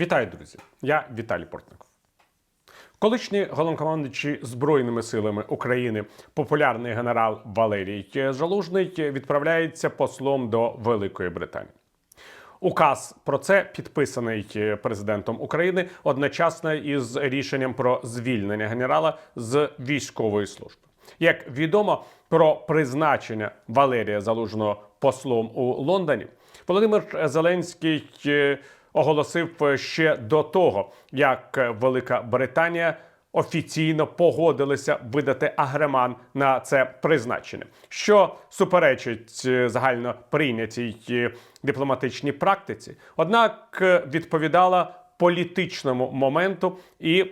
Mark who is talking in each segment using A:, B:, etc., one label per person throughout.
A: Вітаю, друзі! Я Віталій Портников. Колишній головнокомандуючий Збройними силами України, популярний генерал Валерій Залужний відправляється послом до Великої Британії. Указ про це підписаний президентом України одночасно із рішенням про звільнення генерала з військової служби. Як відомо про призначення Валерія Залужного послом у Лондоні, Володимир Зеленський е, оголосив ще до того, як Велика Британія офіційно погодилися видати агреман на це призначення, що суперечить е, загально прийнятій е, дипломатичній практиці, однак е, відповідала політичному моменту і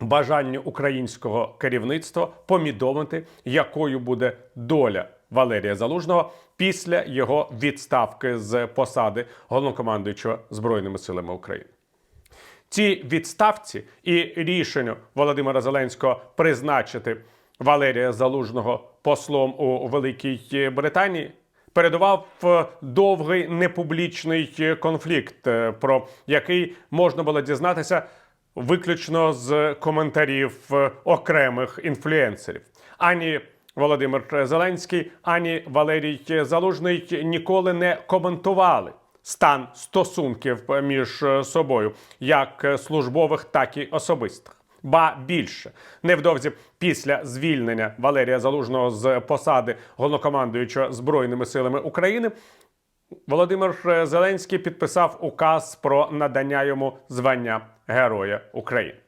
A: бажанню українського керівництва повідомити, якою буде доля Валерія Залужного після його відставки з посади головнокомандуючого збройними силами України. Цій відставці і рішенню Володимира Зеленського призначити Валерія Залужного послом у Великій Британії передував довгий непублічний конфлікт, е, про який можна було дізнатися виключно з коментарів е, окремих інфлюенсерів. Ані Володимир Зеленський, ані Валерій Залужний ніколи не коментували стан стосунків між собою, як службових, так і особистих. Ба більше невдовзі після звільнення Валерія Залужного з посади головнокомандуючого збройними силами України. Володимир Зеленський підписав указ про надання йому звання Героя України.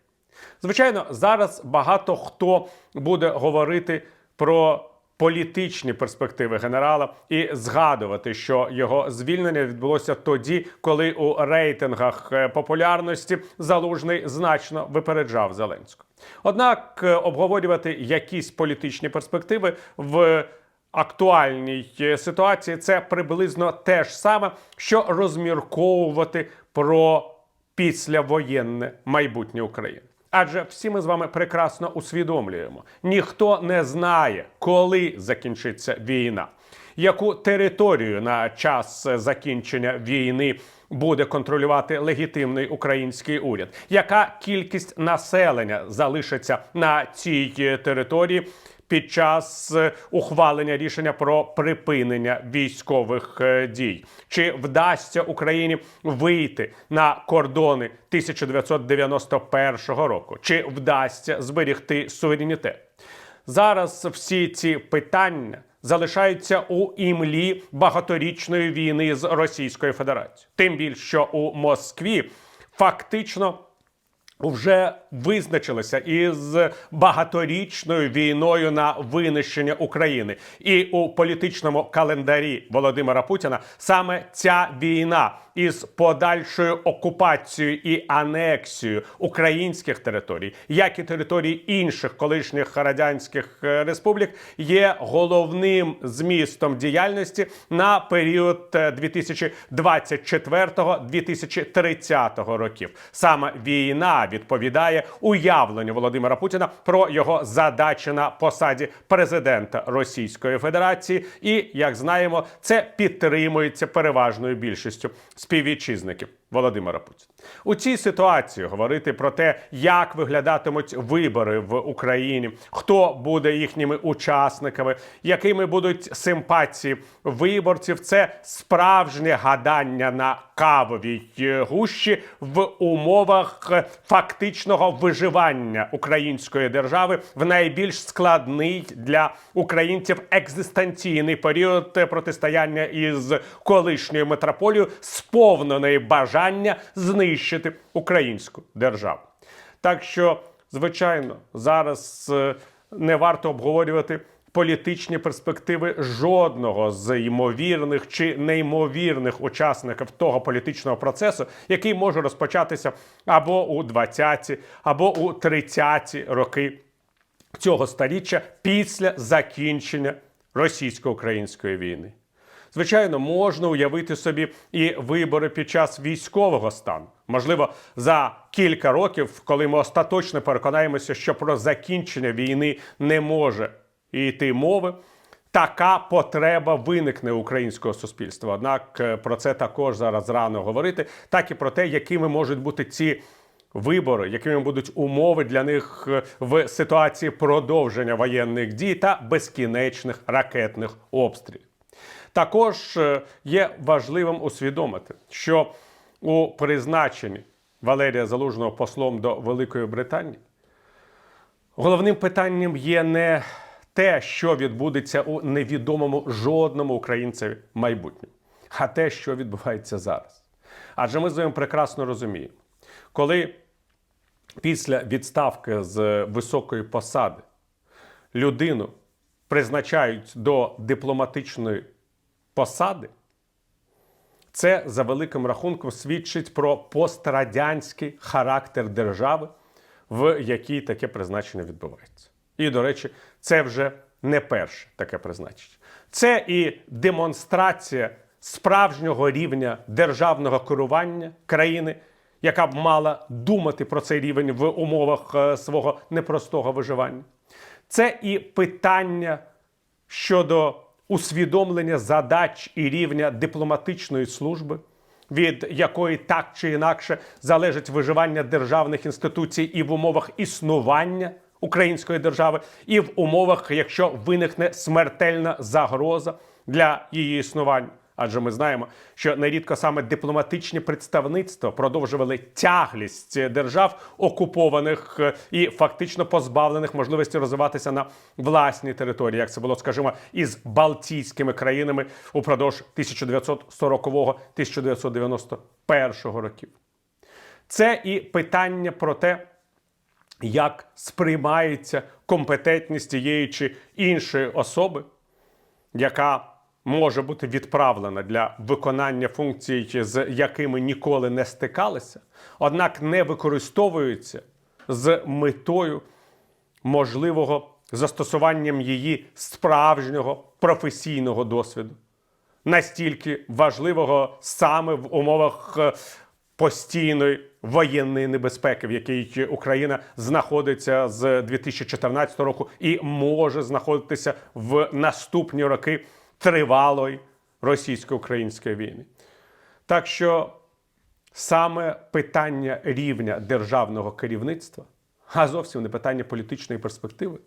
A: Звичайно, зараз багато хто буде говорити про політичні перспективи генерала і згадувати, що його звільнення відбулося тоді, коли у рейтингах е, популярності залужний значно випереджав Зеленського. Однак е, обговорювати якісь політичні перспективи в актуальній е, ситуації це приблизно те ж саме, що розмірковувати про післявоєнне майбутнє України. Адже всі ми з вами прекрасно усвідомлюємо, ніхто не знає, коли закінчиться війна, яку територію на час закінчення війни буде контролювати легітимний український уряд, яка кількість населення залишиться на цій е, території. Під час е, ухвалення рішення про припинення військових е, дій, чи вдасться Україні вийти на кордони 1991 року, чи вдасться зберігти суверенітет? Зараз всі ці питання залишаються у імлі багаторічної війни з Російською Федерацією. Тим більше, що у Москві фактично вже визначилися із багаторічною війною на винищення України, і у політичному календарі Володимира Путіна саме ця війна із подальшою окупацією і анексією українських територій, як і територій інших колишніх радянських е, республік, є головним змістом діяльності на період е, 2024-2030 років. Саме війна відповідає уявленню Володимира Путіна про його задачі на посаді президента Російської Федерації, і як знаємо, це підтримується переважною більшістю співвітчизників Володимира Путіна. У цій ситуації говорити про те, як виглядатимуть вибори в Україні, хто буде їхніми учасниками, якими будуть симпатії виборців, це справжнє гадання на кавовій е, гущі в умовах е, фактичного виживання української держави в найбільш складний для українців екзистенційний період протистояння із колишньою метрополією, сповненої бажання знищити українську державу. Так що, звичайно, зараз е, не варто обговорювати політичні перспективи жодного з ймовірних чи неймовірних учасників того політичного процесу, який може розпочатися або у 20-ті, або у 30-ті роки цього століття після закінчення російсько-української війни. Звичайно, можна уявити собі і вибори під час військового стану. Можливо, за кілька років, коли ми остаточно переконаємося, що про закінчення війни не може йти мови, така потреба виникне українського суспільства. Однак е, про це також зараз рано говорити, так і про те, якими можуть бути ці вибори, якими будуть умови для них е, в ситуації продовження воєнних дій та безкінечних ракетних обстрілів. Також е, є важливим усвідомити, що у призначенні Валерія Залужного послом до Великої Британії головним питанням є не те, що відбудеться у невідомому жодному українцеві майбутньому, а те, що відбувається зараз. Адже ми з вами прекрасно розуміємо, коли після відставки з високої посади людину призначають до дипломатичної посади, це за великим рахунком свідчить про пострадянський характер держави, в якій таке призначення відбувається. І, до речі, це вже не перше таке призначення. Це і демонстрація справжнього рівня державного керування країни, яка б мала думати про цей рівень в умовах е, свого непростого виживання. Це і питання щодо усвідомлення задач і рівня дипломатичної служби, від якої так чи інакше залежить виживання державних інституцій і в умовах існування української держави, і в умовах, якщо виникне смертельна загроза для її існування. Адже ми знаємо, що нерідко саме дипломатичні представництва продовжували тяглість держав окупованих е, і фактично позбавлених можливості розвиватися на власній території, як це було, скажімо, із Балтійськими країнами упродовж 1940-1991 років. Це і питання про те, як сприймається компетентність тієї чи іншої особи, яка може бути відправлена для виконання функцій, з якими ніколи не стикалися, однак не використовується з метою можливого застосуванням її справжнього професійного досвіду, настільки важливого саме в умовах е, постійної воєнної небезпеки, в якій Україна знаходиться з 2014 року і може знаходитися в наступні роки тривалої російсько-української війни. Так що саме питання рівня державного керівництва, а зовсім не питання політичної перспективи,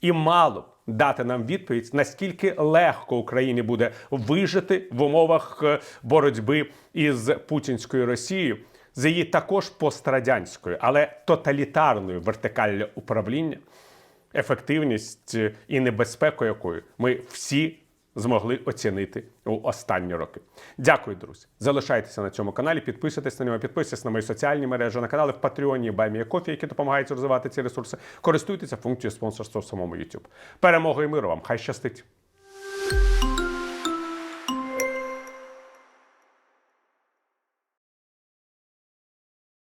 A: і мало дати нам відповідь, наскільки легко Україні буде вижити в умовах е, боротьби із путінською Росією, з її також пострадянською, але тоталітарною вертикаллю управління, ефективність е, і небезпеку якої ми всі змогли оцінити у останні роки. Дякую, друзі. Залишайтеся на цьому каналі, підписуйтесь на нього, підписуйтесь на мої соціальні мережі, на канали в Патреоні Баймія Кофі, які допомагають розвивати ці ресурси. Користуйтеся функцією спонсорства в самому YouTube. Перемоги і миру вам! Хай щастить!